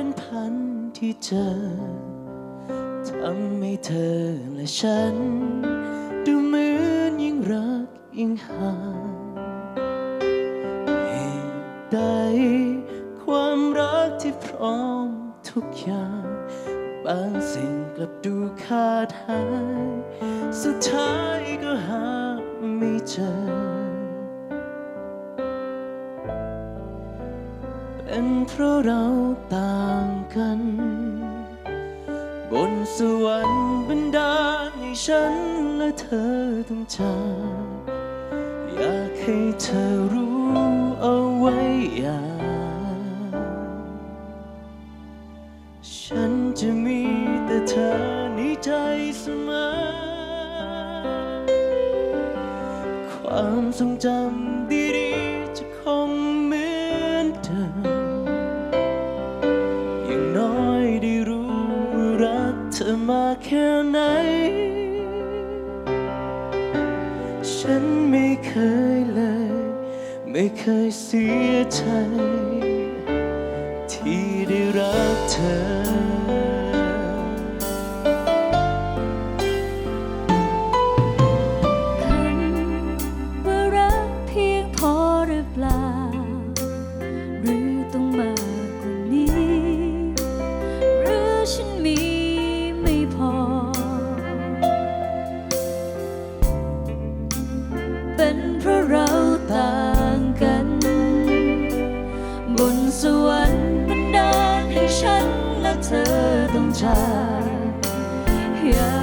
เป็นร้อยเป็นพันที่เจอทำให้เธอและฉัน ดูเหมือนยิ่งรักยิ่งห่างเหตุใดความรักที่พร้อมทุกอย่างบางสิ่งกลับดูขาดหาย สุดท้ายก็หาไม่เจอ เป็นเพราะเราต่างกัน บนสวรรค์บันดาลให้ฉันและเธอต้องจากอยากให้เธอรู้เอาไว้อย่างฉันจะมีแต่เธอในใจเสมอ ความทรงจำดี แค่ไหน ฉันไม่เคยเลย ไม่เคยเสียใจ ที่ได้รักเธอ อยา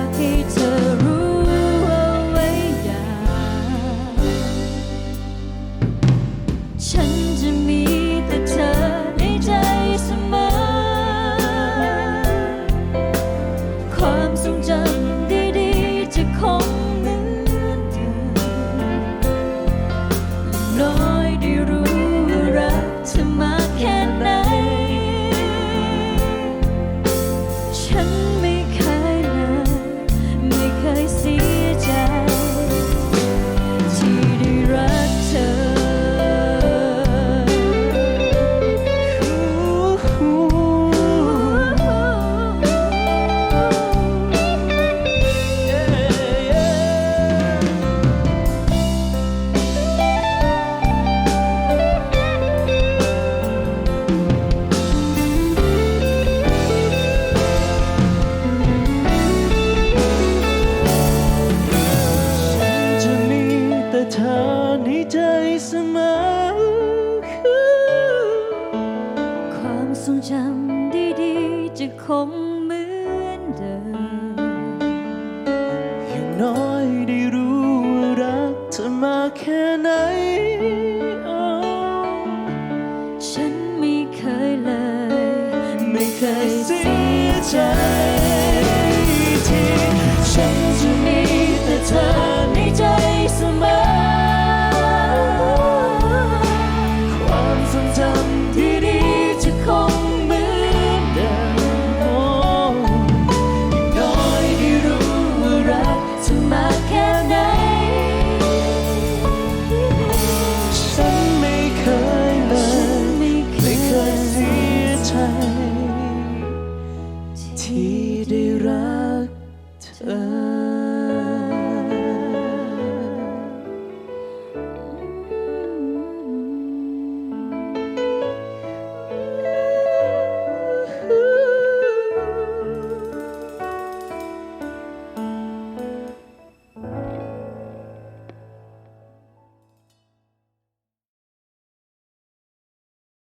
จำดีๆ จะคงเหมือนเดิม อย่างน้อยได้รู้รักเธอมาแค่ รักเธอ